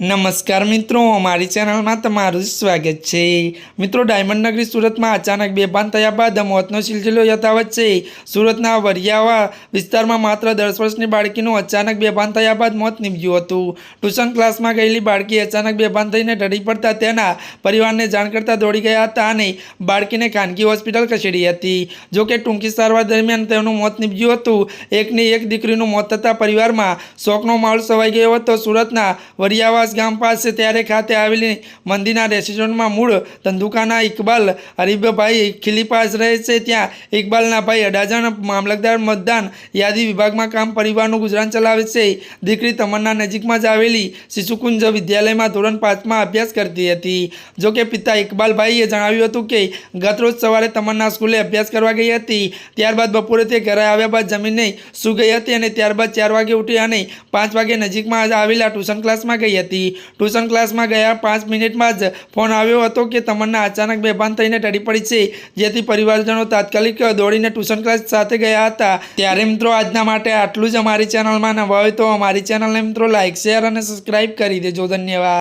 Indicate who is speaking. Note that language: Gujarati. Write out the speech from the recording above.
Speaker 1: નમસ્કાર મિત્રો, અમારી ચેનલમાં તમારું સ્વાગત છે. મિત્રો, ડાયમંડ નગરી સુરતમાં અચાનક બેભાન થયા બાદ મોતનો સિલસિલો યથાવત છે. સુરતના વરિયાવા વિસ્તારમાં માત્ર દસ વર્ષની બાળકીનું અચાનક બેભાન થયા બાદ મોત નીપજ્યું હતું. ટ્યુશન ક્લાસમાં ગયેલી બાળકી અચાનક બેભાન થઈને ઢળી પડતા તેના પરિવારને જાણ કરતાં દોડી ગયા હતા અને બાળકીને ખાનગી હોસ્પિટલ ખસેડી હતી. જોકે ટૂંકી સારવાર દરમિયાન તેનું મોત નીપજ્યું હતું. એકની એક દીકરીનું મોત થતાં પરિવારમાં શોકનો માહોલ સવાઈ ગયો હતો. સુરતના વરિયાવાસ ગામ પાસે ત્યારે ખાતે આવેલી મંદિરના રેસ્ટોરન્ટમાં મૂળ ધંધુકાના ઇકબાલ હરીફભાઈ ખીલીપાસ રહે છે. ત્યાં ઇકબાલના ભાઈ અડાજણ મામલતદાર મતદાન યાદી વિભાગમાં કામ પરિવારનું ગુજરાન ચલાવે છે. દીકરી તમન્ના નજીકમાં જ આવેલી શિશુકુંજ વિદ્યાલયમાં ધોરણ પાંચમાં અભ્યાસ કરતી હતી. જોકે પિતા ઇકબાલભાઈએ જણાવ્યું હતું કે ગતરોજ સવારે તમન્ના સ્કૂલે અભ્યાસ કરવા ગઈ હતી. ત્યારબાદ બપોરે તે ઘરે આવ્યા બાદ જમીને સુ ગઈ હતી અને ત્યારબાદ ચાર વાગે ઉઠી અને પાંચ વાગે નજીકમાં આવેલા ટ્યુશન ક્લાસમાં ગઈ હતી. ટ્યુશન ક્લાસમાં ગયા પાંચ મિનિટમાં જ ફોન આવ્યો હતો કે તમન્ના અચાનક બેભાન થઈને ટળી પડી છે. જેથી પરિવારજનો તાત્કાલિક દોડીને ટ્યુશન ક્લાસ સાથે ગયા હતા. ત્યારે મિત્રો આજના માટે આટલું જ અમારી ચેનલમાં નવા હોય તો અમારી ચેનલને મિત્રો લાઇક શેર અને સબસ્ક્રાઈબ કરી દેજો. ધન્યવાદ.